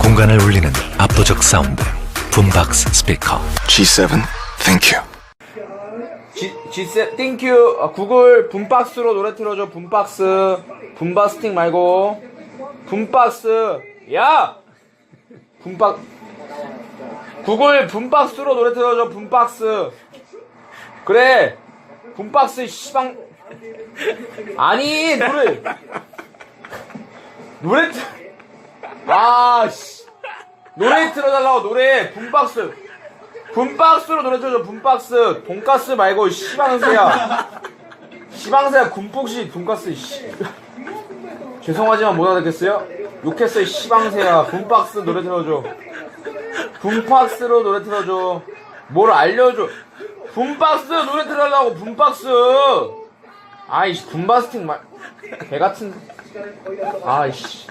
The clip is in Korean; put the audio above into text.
공간을 울리는 압도적 사운드 붐박스 스피커 G7, thank you. G, G7, 땡큐. 아, 구글 붐박스로 노래 틀어줘, 붐박스. 붐바스틱 말고. 붐박스. 야! 붐박. 구글 붐박스로 노래 틀어줘, 붐박스. 그래. 붐박스, 시방. 아니, 노래. 노래 틀. 아, 씨. 노래 틀어달라고, 노래. 붐박스. 분박스로 노래 틀어줘 분박스. 돈가스 말고 시방새야. 시방새야 군복시 돈가스 씨. 죄송하지만 못 알아듣겠어요? 욕했어요 시방새야. 분박스 노래 틀어줘. 분박스로 노래 틀어줘. 뭘 알려줘. 분박스 노래 틀어달라고 분박스. 아이씨 분바스틱 말 개 같은. 아이씨